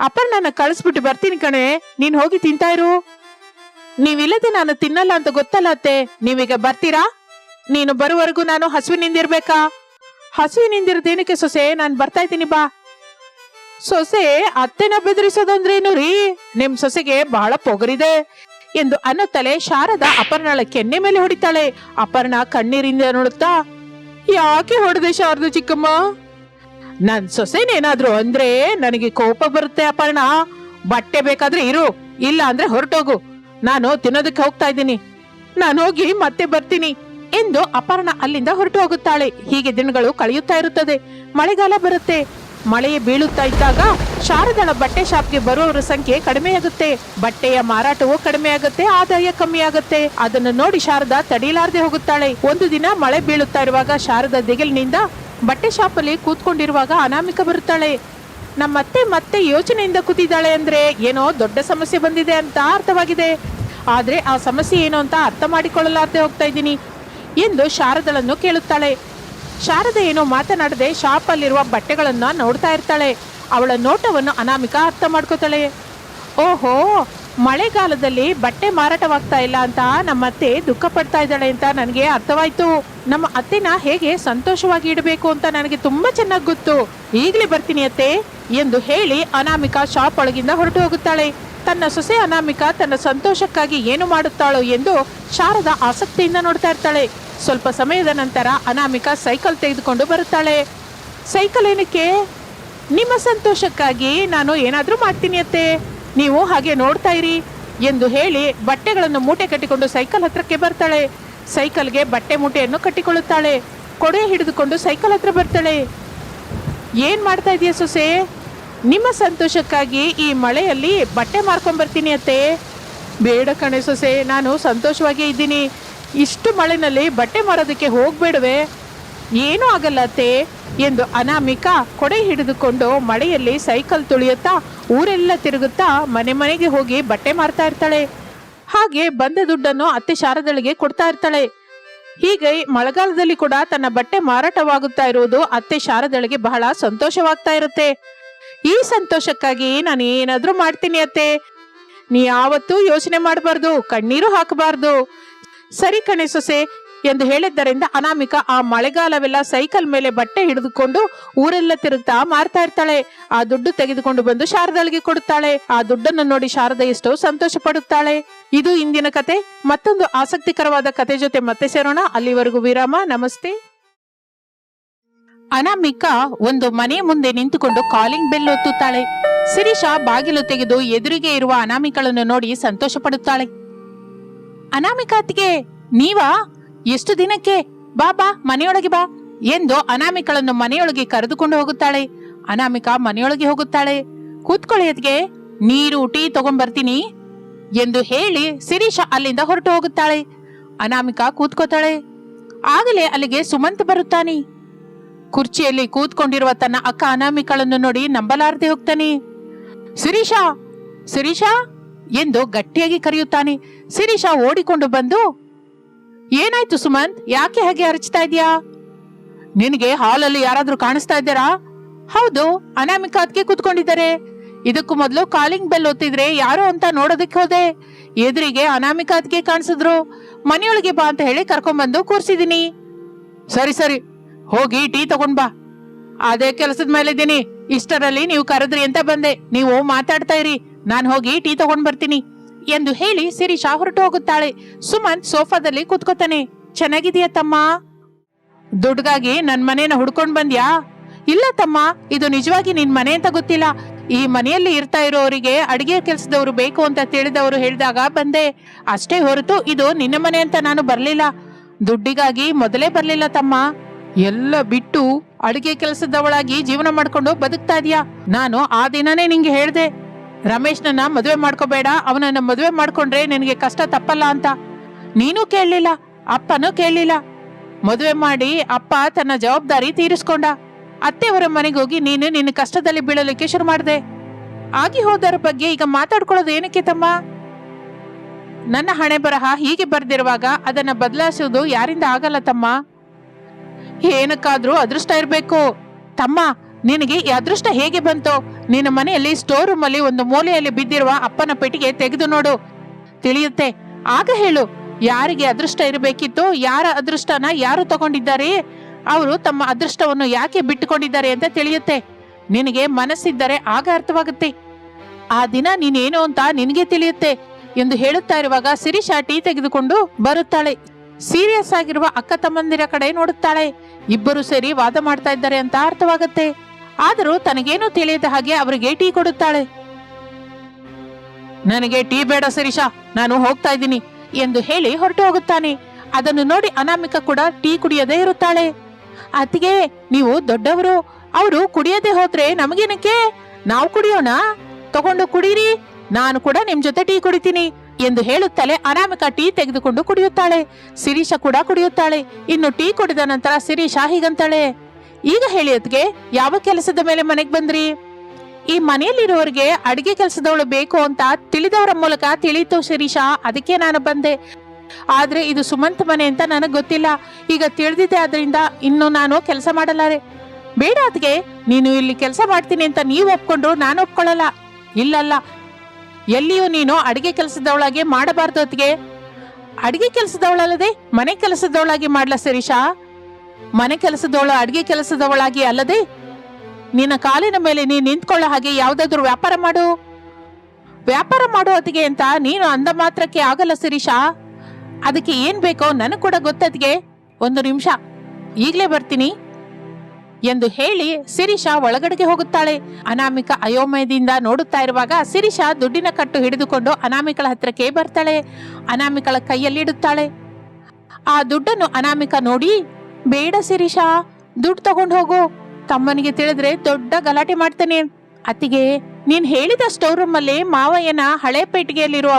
ಅಪರ್ಣನ ಕಳಿಸ್ಬಿಟ್ಟು ಬರ್ತೀನಿ ಕಣೆ. ನೀನ್ ಹೋಗಿ ತಿಂತಾ ಇರು. ನೀವಿಲ್ಲದೆ ನಾನು ತಿನ್ನಲ್ಲ ಅಂತ ಗೊತ್ತಲ್ಲ ಅತ್ತೆ. ನೀವೀಗ ಬರ್ತೀರಾ? ನೀನು ಬರುವರೆಗೂ ನಾನು ಹಸುವಿನಿಂದಿರ್ಬೇಕಾ ಹಸುವಿನಿಂದಿರದೇನಕ್ಕೆ ಸೊಸೆ? ನಾನು ಬರ್ತಾ ಇದ್ದೀನಿ, ಬಾ. ಸೊಸೆ, ಅತ್ತೆನ ಬೆದರಿಸೋದಂದ್ರೇನು ರೀ? ನಿಮ್ ಸೊಸೆಗೆ ಬಹಳ ಪೊಗರಿದೆ ಎಂದು ಅನ್ನುತ್ತಲೇ ಶಾರದ ಅಪರ್ಣಳ ಕೆನ್ನೆ ಮೇಲೆ ಹೊಡಿತಾಳೆ. ಅಪರ್ಣ ಕಣ್ಣೀರಿಂದ ನೋಡುತ್ತಾ, ಯಾಕೆ ಹೊಡೆದೆ ಶಾರದ ಚಿಕ್ಕಮ್ಮ? ನನ್ ಸೊಸೆನೇನಾದ್ರೂ ಅಂದ್ರೆ ನನಗೆ ಕೋಪ ಬರುತ್ತೆ ಅಪರ್ಣ. ಬಟ್ಟೆ ಬೇಕಾದ್ರೆ ಇರು, ಇಲ್ಲ ಅಂದ್ರೆ ಹೊರಟೋಗು. ನಾನು ತಿನ್ನೋದಕ್ಕೆ ಹೋಗ್ತಾ ಇದ್ದೀನಿ. ನಾನು ಹೋಗಿ ಮತ್ತೆ ಬರ್ತೀನಿ. ಎಂದು ಅಪರ್ಣ ಅಲ್ಲಿಂದ ಹೊರಟು ಹೋಗುತ್ತಾಳೆ. ಹೀಗೆ ದಿನಗಳು ಕಳೆಯುತ್ತಾ ಇರುತ್ತದೆ. ಮಳೆಗಾಲ ಬರುತ್ತೆ. ಮಳೆಯೇ ಬೀಳುತ್ತಾ ಇದ್ದಾಗ ಶಾರದಳ ಬಟ್ಟೆ ಶಾಪ್ಗೆ ಬರುವವರ ಸಂಖ್ಯೆ ಕಡಿಮೆಯಾಗುತ್ತೆ. ಬಟ್ಟೆಯ ಮಾರಾಟವೂ ಕಡಿಮೆಯಾಗುತ್ತೆ, ಆದಾಯ ಕಮ್ಮಿಯಾಗುತ್ತೆ. ಅದನ್ನು ನೋಡಿ ಶಾರದಾ ತಡೀಲಾರದೆ ಹೋಗುತ್ತಾಳೆ. ಒಂದು ದಿನ ಮಳೆ ಬೀಳುತ್ತಾ ಇರುವಾಗ ಶಾರದಾ ದಿಗಿಲಿನಿಂದ ಬಟ್ಟೆ ಶಾಪಲ್ಲಿ ಕೂತ್ಕೊಂಡಿರುವಾಗ ಅನಾಮಿಕ ಬರುತ್ತಾಳೆ. ನಮ್ಮತ್ತೆ ಮತ್ತೆ ಯೋಚನೆಯಿಂದ ಕೂತಿದ್ದಾಳೆ ಅಂದ್ರೆ ಏನೋ ದೊಡ್ಡ ಸಮಸ್ಯೆ ಬಂದಿದೆ ಅಂತ ಅರ್ಥವಾಗಿದೆ. ಆದ್ರೆ ಆ ಸಮಸ್ಯೆ ಏನು ಅಂತ ಅರ್ಥ ಮಾಡಿಕೊಳ್ಳಲಾರದೆ ಹೋಗ್ತಾ ಇದ್ದೀನಿ. ಎಂದು ಶಾರದಳನ್ನು ಕೇಳುತ್ತಾಳೆ. ಶಾರದ ಏನೋ ಮಾತನಾಡದೆ ಶಾಪ್ ಅಲ್ಲಿರುವ ಬಟ್ಟೆಗಳನ್ನ ನೋಡ್ತಾ ಇರ್ತಾಳೆ. ಅವಳ ನೋಟವನ್ನು ಅನಾಮಿಕ ಅರ್ಥ ಮಾಡ್ಕೋತಾಳೆ. ಓಹೋ, ಮಳೆಗಾಲದಲ್ಲಿ ಬಟ್ಟೆ ಮಾರಾಟವಾಗ್ತಾ ಇಲ್ಲ ಅಂತ ನಮ್ಮ ಅತ್ತೆ ದುಃಖ ಪಡ್ತಾ ಇದ್ದಾಳೆ ಅಂತ ನನಗೆ ಅರ್ಥವಾಯ್ತು. ನಮ್ಮ ಅತ್ತೆನ ಹೇಗೆ ಸಂತೋಷವಾಗಿ ಇಡಬೇಕು ಅಂತ ನನಗೆ ತುಂಬಾ ಚೆನ್ನಾಗಿ ಗೊತ್ತು. ಈಗಲೇ ಬರ್ತೀನಿ ಅತ್ತೆ ಎಂದು ಹೇಳಿ ಅನಾಮಿಕ ಶಾಪ್ ಒಳಗಿಂದ ಹೊರಟು ಹೋಗುತ್ತಾಳೆ. ತನ್ನ ಸೊಸೆ ಅನಾಮಿಕಾ ತನ್ನ ಸಂತೋಷಕ್ಕಾಗಿ ಏನು ಮಾಡುತ್ತಾಳೋ ಎಂದು ಶಾರದ ಆಸಕ್ತಿಯಿಂದ ನೋಡ್ತಾ ಇರ್ತಾಳೆ. ಸ್ವಲ್ಪ ಸಮಯದ ನಂತರ ಅನಾಮಿಕಾ ಸೈಕಲ್ ತೆಗೆದುಕೊಂಡು ಬರುತ್ತಾಳೆ. ಸೈಕಲ್ ಏನಕ್ಕೆ? ನಿಮ್ಮ ಸಂತೋಷಕ್ಕಾಗಿ ನಾನು ಏನಾದರೂ ಮಾಡ್ತೀನಿ ಅತ್ತೆ. ನೀವು ಹಾಗೆ ನೋಡ್ತಾ ಇರಿ ಎಂದು ಹೇಳಿ ಬಟ್ಟೆಗಳನ್ನು ಮೂಟೆ ಕಟ್ಟಿಕೊಂಡು ಸೈಕಲ್ ಹತ್ರಕ್ಕೆ ಬರ್ತಾಳೆ. ಸೈಕಲ್ಗೆ ಬಟ್ಟೆ ಮೂಟೆಯನ್ನು ಕಟ್ಟಿಕೊಳ್ಳುತ್ತಾಳೆ. ಕೊಡೆ ಹಿಡಿದುಕೊಂಡು ಸೈಕಲ್ ಹತ್ರ ಬರ್ತಾಳೆ. ಏನು ಮಾಡ್ತಾ ಇದೆಯಾ ಸೊಸೆ? ನಿಮ್ಮ ಸಂತೋಷಕ್ಕಾಗಿ ಈ ಮಳೆಯಲ್ಲಿ ಬಟ್ಟೆ ಮಾರ್ಕೊಂಬರ್ತೀನಿ ಅತ್ತೆ. ಬೇಡ ಕಣೆ ಸೊಸೆ, ನಾನು ಸಂತೋಷವಾಗಿ ಇದ್ದೀನಿ. ಇಷ್ಟು ಮಳೆನಲ್ಲಿ ಬಟ್ಟೆ ಮಾರೋದಕ್ಕೆ ಹೋಗ್ಬೇಡವೆ. ಏನೂ ಆಗಲ್ಲ ಅತ್ತೆ. ಎಂದು ಅನಾಮಿಕಾ ಕೊಡೆ ಹಿಡಿದುಕೊಂಡು ಮಳೆಯಲ್ಲಿ ಸೈಕಲ್ ತುಳಿಯುತ್ತಾ ಊರೆಲ್ಲ ತಿರುಗುತ್ತಾ ಮನೆ ಮನೆಗೆ ಹೋಗಿ ಬಟ್ಟೆ ಮಾರ್ತಾ ಇರ್ತಾಳೆ. ಹಾಗೆ ಬಂದ ದುಡ್ಡನ್ನು ಅತ್ತೆ ಶಾರದಳಿಗೆ ಕೊಡ್ತಾ ಇರ್ತಾಳೆ. ಹೀಗೆ ಮಳೆಗಾಲದಲ್ಲಿ ಕೂಡ ತನ್ನ ಬಟ್ಟೆ ಮಾರಾಟವಾಗುತ್ತಾ ಇರುವುದು ಅತ್ತೆ ಶಾರದಳಿಗೆ ಬಹಳ ಸಂತೋಷವಾಗ್ತಾ ಇರುತ್ತೆ. ಈ ಸಂತೋಷಕ್ಕಾಗಿ ನಾನು ಏನಾದ್ರೂ ಮಾಡ್ತೀನಿ ಅತ್ತೆ. ನೀ ಯಾವತ್ತೂ ಯೋಚನೆ ಮಾಡಬಾರ್ದು, ಕಣ್ಣೀರು ಹಾಕಬಾರ್ದು. ಸರಿ ಕಣೆ ಸೊಸೆ, ಎಂದು ಹೇಳಿದ್ದರಿಂದ ಅನಾಮಿಕ ಆ ಮಳೆಗಾಲವೆಲ್ಲ ಸೈಕಲ್ ಮೇಲೆ ಬಟ್ಟೆ ಹಿಡಿದುಕೊಂಡು ಊರೆಲ್ಲ ತಿರುಗ್ತಾ ಮಾರ್ತಾ ಇರ್ತಾಳೆ. ಆ ದುಡ್ಡು ತೆಗೆದುಕೊಂಡು ಬಂದು ಶಾರದಳಿಗೆ ಕೊಡುತ್ತಾಳೆ. ಆ ದುಡ್ಡನ್ನು ನೋಡಿ ಶಾರದ ಎಷ್ಟೋ ಸಂತೋಷ ಪಡುತ್ತಾಳೆ. ಇದು ಇಂದಿನ ಕತೆ. ಮತ್ತೊಂದು ಆಸಕ್ತಿಕರವಾದ ಕತೆ ಜೊತೆ ಮತ್ತೆ ಸೇರೋಣ. ಅಲ್ಲಿವರೆಗೂ ವಿರಾಮ. ನಮಸ್ತೆ. ಅನಾಮಿಕಾ ಒಂದು ಮನೆ ಮುಂದೆ ನಿಂತುಕೊಂಡು ಕಾಲಿಂಗ್ ಬೆಲ್ ಒತ್ತುತ್ತಾಳೆ. ಶಿರೀಷ ಬಾಗಿಲು ತೆಗೆದು ಎದುರಿಗೆ ಇರುವ ಅನಾಮಿಕಳನ್ನು ನೋಡಿ ಸಂತೋಷ ಪಡುತ್ತಾಳೆ ಅನಾಮಿಕಾತಿಗೆ ನೀವಾ? ಎಷ್ಟು ದಿನಕ್ಕೆ? ಬಾ ಬಾ, ಮನೆಯೊಳಗೆ ಬಾ ಎಂದು ಅನಾಮಿಕಳನ್ನು ಮನೆಯೊಳಗೆ ಕರೆದುಕೊಂಡು ಹೋಗುತ್ತಾಳೆ. ಅನಾಮಿಕಾ ಮನೆಯೊಳಗೆ ಹೋಗುತ್ತಾಳೆ. ಕೂತ್ಕೊಳ್ಳಿ ಅದ್ಗೆ ನೀರು, ಟೀ ತಗೊಂಡ್ಬರ್ತೀನಿ ಎಂದು ಹೇಳಿ ಶಿರೀಷ ಅಲ್ಲಿಂದ ಹೊರಟು ಹೋಗುತ್ತಾಳೆ. ಅನಾಮಿಕಾ ಕೂತ್ಕೋತಾಳೆ. ಆಗಲೇ ಅಲ್ಲಿಗೆ ಸುಮಂತ್ ಬರುತ್ತಾನೆ. ಕುರ್ಚಿಯಲ್ಲಿ ಕೂತ್ಕೊಂಡಿರುವ ತನ್ನ ಅಕ್ಕ ಅನಾಮಿಕಳನ್ನು ನೋಡಿ ನಂಬಲಾರದೆ ಹೋಗ್ತಾನೆ. ಸಿರೀಶಾ ಸಿರೀಶಾ ಎಂದು ಗಟ್ಟಿಯಾಗಿ ಕರೆಯುತ್ತಾನೆ. ಸಿರೀಶಾ ಓಡಿಕೊಂಡು ಬಂದು, ಏನಾಯ್ತು ಸುಮಂತ್, ಯಾಕೆ ಹಾಗೆ ಅರಚ್ತಾ ಇದೀಯಾ ನಿನಗೆ ಹಾಲಲ್ಲಿ ಯಾರಾದ್ರೂ ಕಾಣಿಸ್ತಾ ಇದ್ದೀರಾ? ಹೌದು, ಅನಾಮಿಕಾ ಅದಕ್ಕೆ ಕೂತ್ಕೊಂಡಿದ್ದಾರೆ. ಇದಕ್ಕೂ ಮೊದಲು ಕಾಲಿಂಗ್ ಬೆಲ್ ಒತ್ತಿದ್ರೆ ಯಾರು ಅಂತ ನೋಡೋದಕ್ಕೆ ಹೋದೆ. ಎದುರಿಗೆ ಅನಾಮಿಕಾ ಅದಕ್ಕೆ ಕಾಣಿಸಿದ್ರು. ಮನೆಯೊಳಗೆ ಬಾ ಅಂತ ಹೇಳಿ ಕರ್ಕೊಂಡ್ಬಂದು ಕೂರ್ಸಿದೀನಿ ಸರಿ ಸರಿ ಹೋಗಿ ಟೀ ತಗೊಂಡ್ ಬಾ. ಅದೇ ಕೆಲಸದ ಮೇಲೆ ಇದ್ದೀನಿ ಇಷ್ಟರಲ್ಲಿ ನೀವು ಕರೆದ್ರಿ ಅಂತ ಬಂದೆ. ನೀವು ಮಾತಾಡ್ತಾ ಇರಿ. ನಾನು ಹೋಗಿ ಟೀ ತಗೊಂಡ್ ಬರ್ತೀನಿ. ಎಂದು ಹೇಳಿ ಶಿರೀಷಾ ಹೊರಟು ಹೋಗುತ್ತಾಳೆ. ಸುಮಂತ್ ಸೋಫಾದಲ್ಲಿ ಕೂತ್ಕೋತಾನೆ. ಚೆನ್ನಾಗಿದೆಯಾ ತಮ್ಮ? ದುಡ್ಗಾಗಿ ನನ್ ಮನೇನ ಹುಡ್ಕೊಂಡ್ ಬಂದ್ಯಾ? ಇಲ್ಲ ತಮ್ಮ, ಇದು ನಿಜವಾಗಿ ನಿನ್ ಮನೆ ಅಂತ ಗೊತ್ತಿಲ್ಲ. ಈ ಮನೆಯಲ್ಲಿ ಇರ್ತಾ ಇರೋರಿಗೆ ಅಡಿಗೆ ಕೆಲಸದವರು ಬೇಕು ಅಂತ ತಿಳಿದವರು ಹೇಳಿದಾಗ ಬಂದೆ. ಅಷ್ಟೇ ಹೊರತು ಇದು ನಿನ್ನ ಮನೆ ಅಂತ ನಾನು ಬರ್ಲಿಲ್ಲ. ದುಡ್ಡಿಗಾಗಿ ಮೊದಲೇ ಬರ್ಲಿಲ್ಲ ತಮ್ಮ. ಎಲ್ಲ ಬಿಟ್ಟು ಅಡುಗೆ ಕೆಲಸದವಳಾಗಿ ಜೀವನ ಮಾಡ್ಕೊಂಡು ಬದುಕ್ತಾ ಇದೀಯಾ? ನಾನು ಆ ದಿನನೇ ನಿಂಗೆ ಹೇಳ್ದೆ, ರಮೇಶ್ನನ್ನ ಮದುವೆ ಮಾಡ್ಕೋಬೇಡ, ಅವನನ್ನ ಮದುವೆ ಮಾಡ್ಕೊಂಡ್ರೆ ನಿನಗೆ ಕಷ್ಟ ತಪ್ಪಲ್ಲ ಅಂತ. ನೀನು ಕೇಳಲಿಲ್ಲ, ಅಪ್ಪನೂ ಕೇಳಲಿಲ್ಲ. ಮದುವೆ ಮಾಡಿ ಅಪ್ಪ ತನ್ನ ಜವಾಬ್ದಾರಿ ತೀರಿಸ್ಕೊಂಡ. ಅತ್ತೆಯವರ ಹೋಗಿ ನೀನು ನಿನ್ನ ಕಷ್ಟದಲ್ಲಿ ಬೀಳಲಿಕ್ಕೆ ಶುರು ಮಾಡಿದೆ. ಆಗಿ ಹೋದರ ಬಗ್ಗೆ ಈಗ ಮಾತಾಡ್ಕೊಳ್ಳೋದು ಏನಕ್ಕೆ ತಮ್ಮ? ನನ್ನ ಹಣೆ ಬರಹ ಹೀಗೆ ಬರ್ದಿರುವಾಗ ಅದನ್ನ ಬದಲಾಯಿಸೋದು ಯಾರಿಂದ ಆಗಲ್ಲ ತಮ್ಮ? ಏನಕ್ಕಾದ್ರೂ ಅದೃಷ್ಟ ಇರಬೇಕು. ತಮ್ಮ, ನಿನಗೆ ಈ ಅದೃಷ್ಟ ಹೇಗೆ ಬಂತು? ನಿನ್ನ ಮನೆಯಲ್ಲಿ ಸ್ಟೋರ್ ರೂಮ್ ಅಲ್ಲಿ ಒಂದು ಮೂಲೆಯಲ್ಲಿ ಬಿದ್ದಿರುವ ಅಪ್ಪನ ಪೆಟ್ಟಿಗೆ ತೆಗೆದು ನೋಡು. ತಿಳಿಯುತ್ತೆ. ಆಗ ಹೇಳು, ಯಾರಿಗೆ ಅದೃಷ್ಟ ಇರಬೇಕಿತ್ತು, ಯಾರ ಅದೃಷ್ಟನ ಯಾರು ತಗೊಂಡಿದ್ದಾರೆ? ಅವರು ತಮ್ಮ ಅದೃಷ್ಟವನ್ನು ಯಾಕೆ ಬಿಟ್ಟುಕೊಂಡಿದ್ದಾರೆ ಅಂತ ತಿಳಿಯುತ್ತೆ. ನಿನಗೆ ಮನಸ್ಸಿದ್ದರೆ ಆಗ ಅರ್ಥವಾಗುತ್ತೆ. ಆ ದಿನ ನೀನೇನು ಅಂತ ನಿನಗೆ ತಿಳಿಯುತ್ತೆ ಎಂದು ಹೇಳುತ್ತಾ ಇರುವಾಗ ಸಿರಿಶಾ ಟೀ ತೆಗೆದುಕೊಂಡು ಬರುತ್ತಾಳೆ. ಸೀರಿಯಸ್ ಆಗಿರುವ ಅಕ್ಕ ತಮ್ಮಂದಿರ ಕಡೆ ನೋಡುತ್ತಾಳೆ. ಇಬ್ಬರು ಸೇರಿ ವಾದ ಮಾಡ್ತಾ ಇದ್ದಾರೆ ಅಂತ ಅರ್ಥವಾಗುತ್ತೆ. ಆದರೂ ತನಗೇನು ತಿಳಿಯದ ಹಾಗೆ ಅವರಿಗೆ ಟೀ ಕೊಡುತ್ತಾಳೆ. ನನಗೆ ಟೀ ಬೇಡ ಸರಿಶಾ, ನಾನು ಹೋಗ್ತಾ ಇದ್ದೀನಿ ಎಂದು ಹೇಳಿ ಹೊರಟು ಹೋಗುತ್ತಾನೆ. ಅದನ್ನು ನೋಡಿ ಅನಾಮಿಕ ಕೂಡ ಟೀ ಕುಡಿಯದೇ ಇರುತ್ತಾಳೆ. ಅತಿಗೆ ನೀವು ದೊಡ್ಡವರು, ಅವರು ಕುಡಿಯದೆ ಹೋದ್ರೆ ನಮಗೇನಕ್ಕೆ? ನಾವು ಕುಡಿಯೋಣ? ತಗೊಂಡು ಕುಡೀರಿ, ನಾನು ಕೂಡ ನಿಮ್ ಜೊತೆ ಟೀ ಕುಡಿತೀನಿ. ಎಂದು ಹೇಳುತ್ತಲೇ ಅನಾಮಿಕ ಟೀ ತೆಗೆದುಕೊಂಡು ಕುಡಿಯುತ್ತಾಳೆ. ಶಿರೀಷ ಕೂಡ ಕುಡಿಯುತ್ತಾಳೆ. ಇನ್ನು ಟೀ ಕುಡಿದ ನಂತರ ಶಿರೀಷ ಹೀಗಂತಾಳೆ. ಈಗ ಹೇಳಿಯತ್ಗೆ ಯಾವ ಕೆಲಸದ ಮೇಲೆ ಮನೆಗೆ ಬಂದ್ರಿ? ಈ ಮನೆಯಲ್ಲಿರುವವರಿಗೆ ಅಡಿಗೆ ಕೆಲಸದವಳು ಬೇಕು ಅಂತ ತಿಳಿದವರ ಮೂಲಕ ತಿಳಿತು ಶಿರೀಷ. ಅದಕ್ಕೆ ನಾನು ಬಂದೆ. ಆದ್ರೆ ಇದು ಸುಮಂತ್ ಮನೆ ಅಂತ ನನಗೆ ಗೊತ್ತಿಲ್ಲ. ಈಗ ತಿಳಿದಿದೆ ಆದ್ರಿಂದ ಇನ್ನು ನಾನು ಕೆಲಸ ಮಾಡಲಾರೆ. ಬೇಡ ಅದ್ಗೆ ನೀನು ಇಲ್ಲಿ ಕೆಲಸ ಮಾಡ್ತೀನಿ ಅಂತ ನೀವು ಒಪ್ಕೊಂಡ್ರು ನಾನು ಒಪ್ಕೊಳ್ಳಲ್ಲ. ಇಲ್ಲಲ್ಲ ಎಲ್ಲಿಯೂ ನೀನು ಅಡಿಗೆ ಕೆಲಸದವಳಾಗೆ ಮಾಡಬಾರ್ದು ಹೊತ್ತಿಗೆ. ಅಡಿಗೆ ಕೆಲಸದವಳಲ್ಲದೆ ಮನೆ ಕೆಲಸದವಳಾಗಿ ಮಾಡ್ಲ ಶಿರೀಷಾ ಮನೆ ಕೆಲಸದವಳು ಅಡಿಗೆ ಕೆಲಸದವಳಾಗಿ ಅಲ್ಲದೆ ನಿನ್ನ ಕಾಲಿನ ಮೇಲೆ ನೀನು ನಿಂತ್ಕೊಳ್ಳೋ ಹಾಗೆ ಯಾವುದಾದ್ರೂ ವ್ಯಾಪಾರ ಮಾಡು. ವ್ಯಾಪಾರ ಮಾಡೋ ಹೊತ್ತಿಗೆ ಅಂತ ನೀನು ಅಂದ ಮಾತ್ರಕ್ಕೆ ಆಗಲ್ಲ ಶಿರೀಷಾ ಅದಕ್ಕೆ ಏನ್ ಬೇಕೋ ನನಗೆ ಕೂಡ ಗೊತ್ತದ್ಗೆ. ಒಂದು ನಿಮಿಷ. ಈಗಲೇ ಬರ್ತೀನಿ. ಎಂದು ಹೇಳಿ ಸಿರಿಷಾ ಒಳಗಡೆಗೆ ಹೋಗುತ್ತಾಳೆ. ಅನಾಮಿಕ ಅಯೋಮಯದಿಂದ ನೋಡುತ್ತಾ ಇರುವಾಗ ಸಿರಿಷಾ ದುಡ್ಡಿನ ಕಟ್ಟು ಹಿಡಿದುಕೊಂಡು ಅನಾಮಿಕಳ ಹತ್ರಕ್ಕೆ ಬರ್ತಾಳೆ. ಅನಾಮಿಕಳ ಕೈಯಲ್ಲಿ ಇಡುತ್ತಾಳೆ. ಆ ದುಡ್ಡನ್ನು ಅನಾಮಿಕ ನೋಡಿ, ಬೇಡ ಸಿರಿಷಾ ದುಡ್ಡು ತಗೊಂಡು ಹೋಗು. ತಮ್ಮನಿಗೆ ತಿಳಿದ್ರೆ ದೊಡ್ಡ ಗಲಾಟೆ ಮಾಡ್ತೇನೆ. ಅತ್ತಿಗೆ, ನೀನ್ ಹೇಳಿದ ಸ್ಟೋರ್ ರೂಮ್ ಅಲ್ಲಿ ಮಾವಯ್ಯನ ಹಳೆ ಪೆಟ್ಟಿಗೆಯಲ್ಲಿರುವ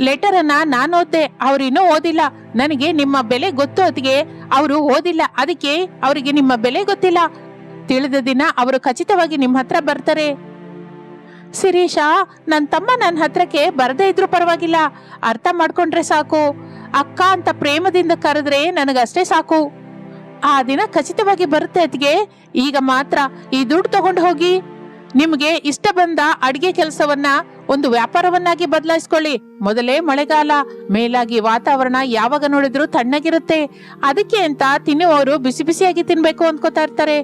ಲೆಟರ್ ಅನ್ನ ನಾನು ಓದ್ದೆ. ಅವ್ರು ಇನ್ನೂ ಓದಿಲ್ಲ. ನನಗೆ ನಿಮ್ಮ ಬೆಲೆ ಗೊತ್ತು ಅತಿಗೆ ಅವರು ಓದಿಲ್ಲ. ಅದಕ್ಕೆ ಅವರಿಗೆ ನಿಮ್ಮ ಬೆಲೆ ಗೊತ್ತಿಲ್ಲ. ತಿಳಿದ ದಿನ ಅವರು ಖಚಿತವಾಗಿ ನಿಮ್ಮ ಹತ್ರ ಬರ್ತಾರೆ. ಸಿರೀಶ ನನ್ನ ತಮ್ಮ ನನ್ನ ಹತ್ರಕ್ಕೆ ಬರದೇ ಇದ್ರೂ ಪರವಾಗಿಲ್ಲ. ಅರ್ಥ ಮಾಡ್ಕೊಂಡ್ರೆ ಸಾಕು. ಅಕ್ಕ ಅಂತ ಪ್ರೇಮದಿಂದ ಕರೆದ್ರೆ ನನಗಷ್ಟೇ ಸಾಕು. ಆ ದಿನ ಖಚಿತವಾಗಿ ಬರುತ್ತೆ ಅದ್ಗೆ ಈಗ ಮಾತ್ರ ಈ ದುಡ್ಡು ತಗೊಂಡು ಹೋಗಿ. ನಿಮಗೆ ಇಷ್ಟ ಬಂದ ಅಡಿಗೆ ಕೆಲಸವನ್ನ ಒಂದು ವ್ಯಾಪಾರವನ್ನಾಗಿ ಬದಲಾಯಿಸ್ಕೊಳ್ಳಿ. ಮೊದಲೇ ಮಳೆಗಾಲ, ಮೇಲಾಗಿ ವಾತಾವರಣ ಯಾವಾಗ ನೋಡಿದ್ರು ತಣ್ಣಗಿರುತ್ತೆ. ಅದಕ್ಕೆ ಅಂತ ತಿನ್ನುವವರು ಬಿಸಿ ಬಿಸಿಯಾಗಿ ತಿನ್ಬೇಕು ಅನ್ಕೋತಾ ಇರ್ತಾರೆ.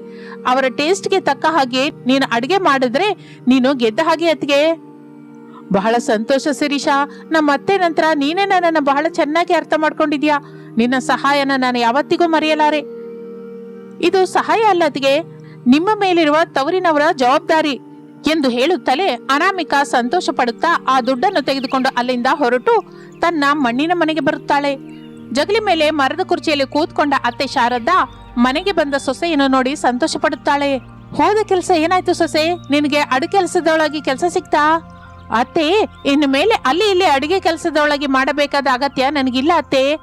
ಅವರ ಟೇಸ್ಟ್ಗೆ ತಕ್ಕ ಹಾಗೆ ನೀನು ಅಡಿಗೆ ಮಾಡಿದ್ರೆ ನೀನು ಗೆದ್ದ ಹಾಗೆ ಅತ್ಗೆ ಬಹಳ ಸಂತೋಷ ಸಿರೀಶಾ ನಮ್ಮ ಅತ್ತೆ ನಂತರ ನೀನೇ ನನ್ನನ್ನು ಬಹಳ ಚೆನ್ನಾಗಿ ಅರ್ಥ ಮಾಡ್ಕೊಂಡಿದ್ಯಾ? ನಿನ್ನ ಸಹಾಯನ ನಾನು ಯಾವತ್ತಿಗೂ ಮರೆಯಲಾರೆ. ಇದು ಸಹಾಯ ಅಲ್ಲದ್ಗೆ ನಿಮ್ಮ ಮೇಲಿರುವ ತವರಿನವರ ಜವಾಬ್ದಾರಿ. ಎಂದು ಹೇಳುತ್ತಲೇ ಅನಾಮಿಕಾ ಸಂತೋಷ ಪಡುತ್ತಾ ಆ ದುಡ್ಡನ್ನು ತೆಗೆದುಕೊಂಡು ಅಲ್ಲಿಂದ ಹೊರಟು ತನ್ನ ಮಣ್ಣಿನ ಮನೆಗೆ ಬರುತ್ತಾಳೆ. ಜಗಲಿ ಮೇಲೆ ಮರದ ಕುರ್ಚಿಯಲ್ಲಿ ಕೂತ್ಕೊಂಡ ಅತ್ತೆ ಶಾರದಾ ಮನೆಗೆ ಬಂದ ಸೊಸೆಯನ್ನು ನೋಡಿ ಸಂತೋಷ ಪಡುತ್ತಾಳೆ ಹೋದ ಕೆಲಸ ಏನಾಯ್ತು ಸೊಸೆ? ನಿನಗೆ ಅಡುಗೆ ಕೆಲಸದೊಳಗೆ ಕೆಲಸ ಸಿಕ್ತಾ? ಅತ್ತೆ, ಇನ್ನು ಮೇಲೆ ಅಲ್ಲಿ ಇಲ್ಲಿ ಅಡುಗೆ ಕೆಲಸದೊಳಗೆ ಮಾಡಬೇಕಾದ ಅಗತ್ಯ ನನಗಿಲ್ಲ ಅತ್ತೆ.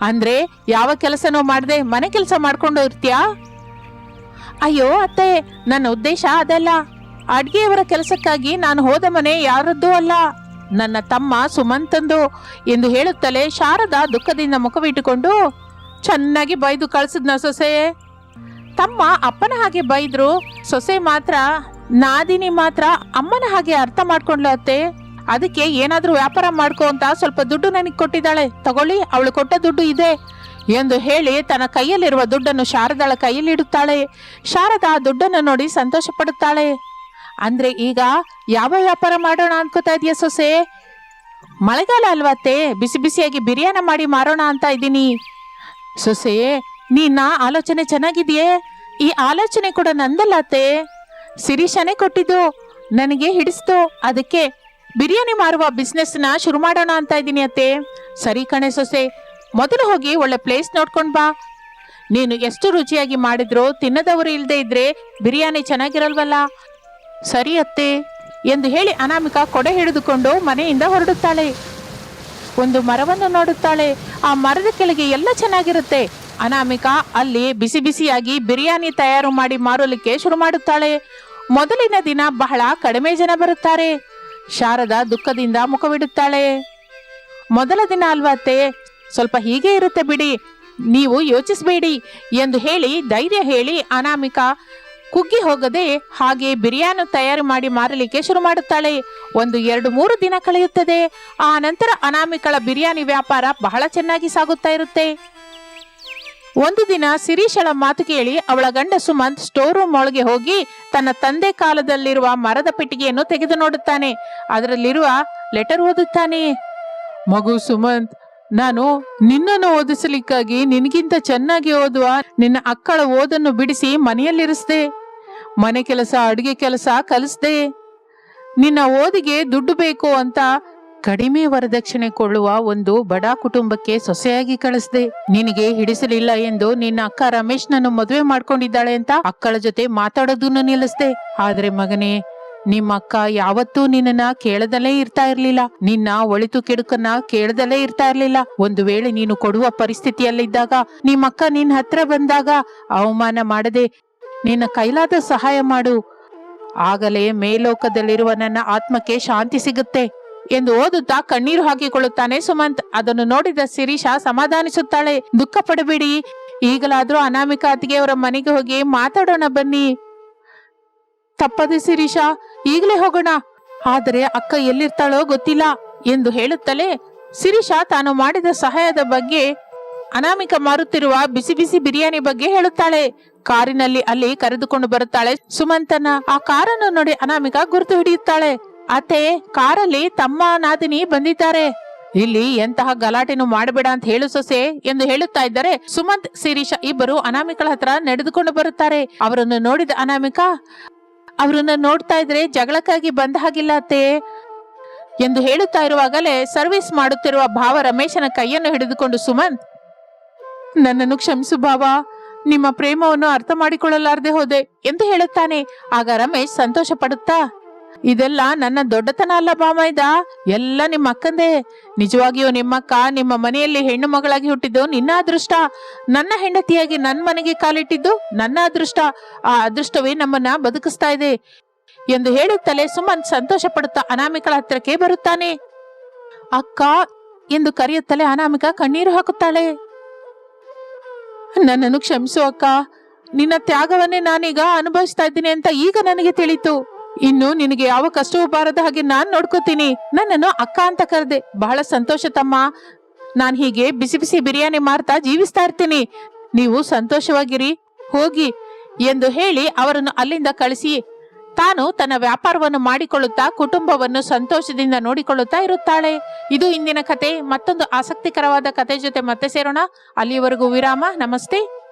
ಅಂದ್ರೆ ಯಾವ ಕೆಲಸನೂ ಮಾಡದೆ ಮನೆ ಕೆಲಸ ಮಾಡ್ಕೊಂಡು ಇರ್ತೀಯಾ? ಅಯ್ಯೋ ಅತ್ತೆ, ನನ್ನ ಉದ್ದೇಶ ಅದಲ್ಲ. ಅಡ್ಗೆಯವರ ಕೆಲಸಕ್ಕಾಗಿ ನಾನು ಹೋದ ಮನೆ ಯಾರದ್ದೂ ಅಲ್ಲ. ನನ್ನ ತಮ್ಮ ಸುಮಂತಂದು ಎಂದು ಹೇಳುತ್ತಲೇ ಶಾರದಾ ದುಃಖದಿಂದ ಮುಖವಿಟ್ಟುಕೊಂಡು, ಚೆನ್ನಾಗಿ ಬೈದು ಕಳಿಸಿದ್ನ ಸೊಸೆ. ತಮ್ಮ ಅಪ್ಪನ ಹಾಗೆ ಬೈದ್ರು, ಸೊಸೆ ಮಾತ್ರ, ನಾದಿನಿ ಮಾತ್ರ ಅಮ್ಮನ ಹಾಗೆ ಅರ್ಥ ಅತ್ತೆ. ಅದಕ್ಕೆ ಏನಾದರೂ ವ್ಯಾಪಾರ ಮಾಡ್ಕೋ ಅಂತ ಸ್ವಲ್ಪ ದುಡ್ಡು ನನಗೆ ಕೊಟ್ಟಿದ್ದಾಳೆ. ತಗೊಳ್ಳಿ, ಅವಳು ಕೊಟ್ಟ ದುಡ್ಡು ಇದೆ. ಎಂದು ಹೇಳಿ ತನ್ನ ಕೈಯಲ್ಲಿರುವ ದುಡ್ಡನ್ನು ಶಾರದಾಳ ಕೈಯಲ್ಲಿಡುತ್ತಾಳೆ. ಶಾರದಾ ದುಡ್ಡನ್ನು ನೋಡಿ ಸಂತೋಷ ಪಡುತ್ತಾಳೆ ಅಂದ್ರೆ ಈಗ ಯಾವ ವ್ಯಾಪಾರ ಮಾಡೋಣ ಅನ್ಕೋತಾ ಇದೆಯಾ ಸೊಸೆ? ಮಳೆಗಾಲ ಅಲ್ವತ್ತೆ ಬಿಸಿ ಬಿಸಿಯಾಗಿ ಬಿರಿಯಾನಿ ಮಾಡಿ ಮಾರೋಣ ಅಂತ ಇದ್ದೀನಿ. ಸೊಸೆ ನಿನ್ನ ಆಲೋಚನೆ ಚೆನ್ನಾಗಿದೆಯೇ? ಈ ಆಲೋಚನೆ ಕೂಡ ನಂದಲ್ಲ ಶಿರೀಷನೇ ಕೊಟ್ಟಿದ್ದು. ನನಗೆ ಹಿಡಿಸ್ತು. ಅದಕ್ಕೆ ಬಿರಿಯಾನಿ ಮಾರುವ ಬಿಸ್ನೆಸ್ನ ಶುರು ಮಾಡೋಣ ಅಂತ ಇದ್ದೀನಿ ಅತ್ತೆ. ಸರಿ ಕಣೆ ಸೊಸೆ, ಮೊದಲು ಹೋಗಿ ಒಳ್ಳೆ ಪ್ಲೇಸ್ ನೋಡ್ಕೊಂಡು ಬಾ. ನೀನು ಎಷ್ಟು ರುಚಿಯಾಗಿ ಮಾಡಿದ್ರು, ತಿನ್ನದವರು ಇಲ್ಲದೆ ಇದ್ರೆ ಬಿರಿಯಾನಿ ಚೆನ್ನಾಗಿರಲ್ವಲ್ಲ? ಸರಿ ಅತ್ತೆ ಎಂದು ಹೇಳಿ ಅನಾಮಿಕಾ ಕೊಡೆ ಹಿಡಿದುಕೊಂಡು ಮನೆಯಿಂದ ಹೊರಡುತ್ತಾಳೆ. ಒಂದು ಮರವನ್ನು ನೋಡುತ್ತಾಳೆ. ಆ ಮರದ ಕೆಳಗೆ ಎಲ್ಲ ಚೆನ್ನಾಗಿರುತ್ತೆ. ಅನಾಮಿಕಾ ಅಲ್ಲಿ ಬಿಸಿ ಬಿಸಿಯಾಗಿ ಬಿರಿಯಾನಿ ತಯಾರು ಮಾಡಿ ಮಾರಲಿಕ್ಕೆ ಶುರು ಮಾಡುತ್ತಾಳೆ. ಮೊದಲಿನ ದಿನ ಬಹಳ ಕಡಿಮೆ ಜನ ಬರುತ್ತಾರೆ. ಶಾರದಾ ದುಃಖದಿಂದ ಮುಖವಿಡುತ್ತಾಳೆ. ಮೊದಲ ದಿನ ಅಲ್ವಾತ್ತೆ ಸ್ವಲ್ಪ ಹೀಗೆ ಇರುತ್ತೆ ಬಿಡಿ. ನೀವು ಯೋಚಿಸಬೇಡಿ ಎಂದು ಹೇಳಿ ಧೈರ್ಯ ಹೇಳಿ ಅನಾಮಿಕಾ ಕುಗ್ಗಿ ಹೋಗದೆ ಹಾಗೆ ಬಿರಿಯಾನಿ ತಯಾರು ಮಾಡಿ ಮಾರಲಿಕ್ಕೆ ಶುರು ಮಾಡುತ್ತಾಳೆ. ಒಂದು ಎರಡು ಮೂರು ದಿನ ಕಳೆಯುತ್ತದೆ. ಆ ನಂತರ ಅನಾಮಿಕಳ ಬಿರಿಯಾನಿ ವ್ಯಾಪಾರ ಬಹಳ ಚೆನ್ನಾಗಿ ಸಾಗುತ್ತಾ ಇರುತ್ತೆ. ಒಂದು ದಿನ ಸಿರೀಶಳ ಮಾತು ಕೇಳಿ ಅವಳ ಗಂಡ ಸುಮಂತ್ ಸ್ಟೋರ್ ರೂಮ್ ಒಳಗೆ ಹೋಗಿ ತನ್ನ ತಂದೆ ಕಾಲದಲ್ಲಿರುವ ಮರದ ಪೆಟ್ಟಿಗೆಯನ್ನು ತೆಗೆದು ನೋಡುತ್ತಾನೆ. ಅದರಲ್ಲಿರುವ ಲೆಟರ್ ಓದುತ್ತಾನೆ. ಮಗು ಸುಮಂತ್, ನಾನು ನಿನ್ನನ್ನು ಓದಿಸಲಿಕ್ಕಾಗಿ ನಿನಗಿಂತ ಚೆನ್ನಾಗಿ ಓದುವ ನಿನ್ನ ಅಕ್ಕಳ ಓದನ್ನು ಬಿಡಿಸಿ ಮನೆಯಲ್ಲಿರಿಸ್ದೆ. ಮನೆ ಕೆಲಸ, ಅಡುಗೆ ಕೆಲಸ ಕಲಿಸ್ದೆ. ನಿನ್ನ ಓದಿಗೆ ದುಡ್ಡು ಬೇಕು ಅಂತ ಕಡಿಮೆ ವರದಕ್ಷಿಣೆ ಕೊಳ್ಳುವ ಒಂದು ಬಡ ಕುಟುಂಬಕ್ಕೆ ಸೊಸೆಯಾಗಿ ಕಳಿಸ್ದೆ. ನಿನಗೆ ಹಿಡಿಸಲಿಲ್ಲ ಎಂದು ನಿನ್ನ ಅಕ್ಕ ರಮೇಶ್ನನ್ನು ಮದುವೆ ಮಾಡ್ಕೊಂಡಿದ್ದಾಳೆ ಅಂತ ಅಕ್ಕಳ ಜೊತೆ ಮಾತಾಡೋದನ್ನು ನಿಲ್ಲಿಸ್ದೆ. ಆದ್ರೆ ಮಗನೇ, ನಿಮ್ಮ ಅಕ್ಕ ಯಾವತ್ತೂ ನಿನ್ನನ್ನ ಕೇಳದಲ್ಲೇ ಇರ್ತಾ ಇರ್ಲಿಲ್ಲ. ನಿನ್ನ ಒಳಿತು ಕೆಡುಕನ್ನ ಕೇಳದಲ್ಲೇ ಇರ್ತಾ ಇರ್ಲಿಲ್ಲ. ಒಂದು ವೇಳೆ ನೀನು ಕೊಡುವ ಪರಿಸ್ಥಿತಿಯಲ್ಲಿದ್ದಾಗ ನಿಮ್ಮಕ್ಕ ನಿನ್ನ ಹತ್ರ ಬಂದಾಗ ಅವಮಾನ ಮಾಡದೆ ನಿನ್ನ ಕೈಲಾದ ಸಹಾಯ ಮಾಡು. ಆಗಲೇ ಮೇಲೋಕದಲ್ಲಿರುವ ನನ್ನ ಆತ್ಮಕ್ಕೆ ಶಾಂತಿ ಸಿಗುತ್ತೆ ಎಂದು ಓದುತ್ತಾ ಕಣ್ಣೀರು ಹಾಕಿಕೊಳ್ಳುತ್ತಾನೆ ಸುಮಂತ್. ಅದನ್ನು ನೋಡಿದ ಶಿರೀಷ ಸಮಾಧಾನಿಸುತ್ತಾಳೆ. ದುಃಖ ಪಡಬೇಡಿ ಈಗಲಾದ್ರೂ ಅನಾಮಿಕಾ ಅತ್ತಿಗೆ ಅವರ ಮನೆಗೆ ಹೋಗಿ ಮಾತಾಡೋಣ ಬನ್ನಿ. ತಪ್ಪದೆ ಶಿರೀಷ, ಈಗಲೇ ಹೋಗೋಣ. ಆದರೆ ಅಕ್ಕ ಎಲ್ಲಿರ್ತಾಳೋ ಗೊತ್ತಿಲ್ಲ ಎಂದು ಹೇಳುತ್ತಲೇ ಸಿರಿಷಾ ತಾನು ಮಾಡಿದ ಸಹಾಯದ ಬಗ್ಗೆ ಅನಾಮಿಕ ಮಾರುತ್ತಿರುವ ಬಿಸಿ ಬಿಸಿ ಬಿರಿಯಾನಿ ಬಗ್ಗೆ ಹೇಳುತ್ತಾಳೆ. ಕಾರಿನಲ್ಲಿ ಅಲ್ಲಿ ಕರೆದುಕೊಂಡು ಬರುತ್ತಾಳೆ. ಸುಮಂತನ ಆ ಕಾರನ್ನು ನೋಡಿ ಅನಾಮಿಕ ಗುರುತು ಹಿಡಿಯುತ್ತಾಳೆ. ಅತ್ತೆ, ಕಾರಲ್ಲಿ ತಮ್ಮ ನಾದಿನಿ ಬಂದಿದ್ದಾರೆ. ಇಲ್ಲಿ ಎಂತಹ ಗಲಾಟೆನು ಮಾಡಬೇಡ ಅಂತ ಹೇಳು ಸೊಸೆ ಎಂದು ಹೇಳುತ್ತಾ ಇದ್ದರೆ ಸುಮಂತ್ ಸಿರೀಶ ಇಬ್ಬರು ಅನಾಮಿಕಳ ಹತ್ರ ನಡೆದುಕೊಂಡು ಬರುತ್ತಾರೆ. ಅವರನ್ನು ನೋಡಿದ ಅನಾಮಿಕ, ಅವರನ್ನ ನೋಡ್ತಾ ಇದ್ರೆ ಜಗಳಕ್ಕಾಗಿ ಬಂದ ಹಾಗಿಲ್ಲ ಅತ್ತೆ ಎಂದು ಹೇಳುತ್ತಾ ಇರುವಾಗಲೇ ಸರ್ವಿಸ್ ಮಾಡುತ್ತಿರುವ ಭಾವ ರಮೇಶನ ಕೈಯನ್ನು ಹಿಡಿದುಕೊಂಡು ಸುಮಂತ್, ನನ್ನನ್ನು ಕ್ಷಮಿಸು ಭಾವ ನಿಮ್ಮ ಪ್ರೇಮವನ್ನು ಅರ್ಥ ಮಾಡಿಕೊಳ್ಳಲಾರದೆ ಹೋದೆ ಎಂದು ಹೇಳುತ್ತಾನೆ. ಆಗ ರಮೇಶ್ ಸಂತೋಷ ಪಡುತ್ತಾ, ಇದೆಲ್ಲ ನನ್ನ ದೊಡ್ಡತನ ಅಲ್ಲ ಬಾಮೈದ ಎಲ್ಲ ನಿಮ್ಮ ಅಕ್ಕಂದೇ. ನಿಜವಾಗಿಯೂ ನಿಮ್ಮಕ್ಕ ನಿಮ್ಮ ಮನೆಯಲ್ಲಿ ಹೆಣ್ಣು ಮಗಳಾಗಿ ಹುಟ್ಟಿದ್ದು ನಿನ್ನ ಅದೃಷ್ಟ. ನನ್ನ ಹೆಂಡತಿಯಾಗಿ ನನ್ನ ಮನೆಗೆ ಕಾಲಿಟ್ಟಿದ್ದು ನನ್ನ ಅದೃಷ್ಟ. ಆ ಅದೃಷ್ಟವೇ ನಮ್ಮನ್ನ ಬದುಕಿಸ್ತಾ ಇದೆ ಎಂದು ಹೇಳುತ್ತಲೇ ಸುಮನ್ ಸಂತೋಷ ಪಡುತ್ತಾ ಅನಾಮಿಕಳ ಹತ್ತಿರಕ್ಕೆ ಬರುತ್ತಾನೆ. ಅಕ್ಕ ಎಂದು ಕರೆಯುತ್ತಲೇ ಅನಾಮಿಕ ಕಣ್ಣೀರು ಹಾಕುತ್ತಾಳೆ. ನನ್ನನ್ನು ಕ್ಷಮಿಸು, ಅಕ್ಕ. ನಿನ್ನ ತ್ಯಾಗವನ್ನೇ ನಾನೀಗ ಅನುಭವಿಸ್ತಾ ಇದ್ದೀನಿ ಅಂತ ಈಗ ನನಗೆ ತಿಳಿತು. ಇನ್ನು ನಿನಗೆ ಯಾವ ಕಷ್ಟವೂ ಬಾರದ ಹಾಗೆ ನಾನ್ ನೋಡ್ಕೋತೀನಿ. ನನ್ನನ್ನು ಅಕ್ಕ ಅಂತ ಕರೆದೆ. ಬಹಳ ಸಂತೋಷ ತಮ್ಮ. ನಾನ್ ಹೀಗೆ ಬಿಸಿ ಬಿಸಿ ಬಿರಿಯಾನಿ ಮಾರ್ತಾ ಜೀವಿಸ್ತಾ ಇರ್ತೀನಿ. ನೀವು ಸಂತೋಷವಾಗಿರಿ. ಹೋಗಿ ಎಂದು ಹೇಳಿ ಅವರನ್ನು ಅಲ್ಲಿಂದ ಕಳಿಸಿ ತಾನು ತನ್ನ ವ್ಯಾಪಾರವನ್ನು ಮಾಡಿಕೊಳ್ಳುತ್ತಾ ಕುಟುಂಬವನ್ನು ಸಂತೋಷದಿಂದ ನೋಡಿಕೊಳ್ಳುತ್ತಾ ಇರುತ್ತಾಳೆ. ಇದು ಇಂದಿನ ಕತೆ. ಮತ್ತೊಂದು ಆಸಕ್ತಿಕರವಾದ ಕತೆ ಜೊತೆ ಮತ್ತೆ ಸೇರೋಣ. ಅಲ್ಲಿಯವರೆಗೂ ವಿರಾಮ. ನಮಸ್ತೆ.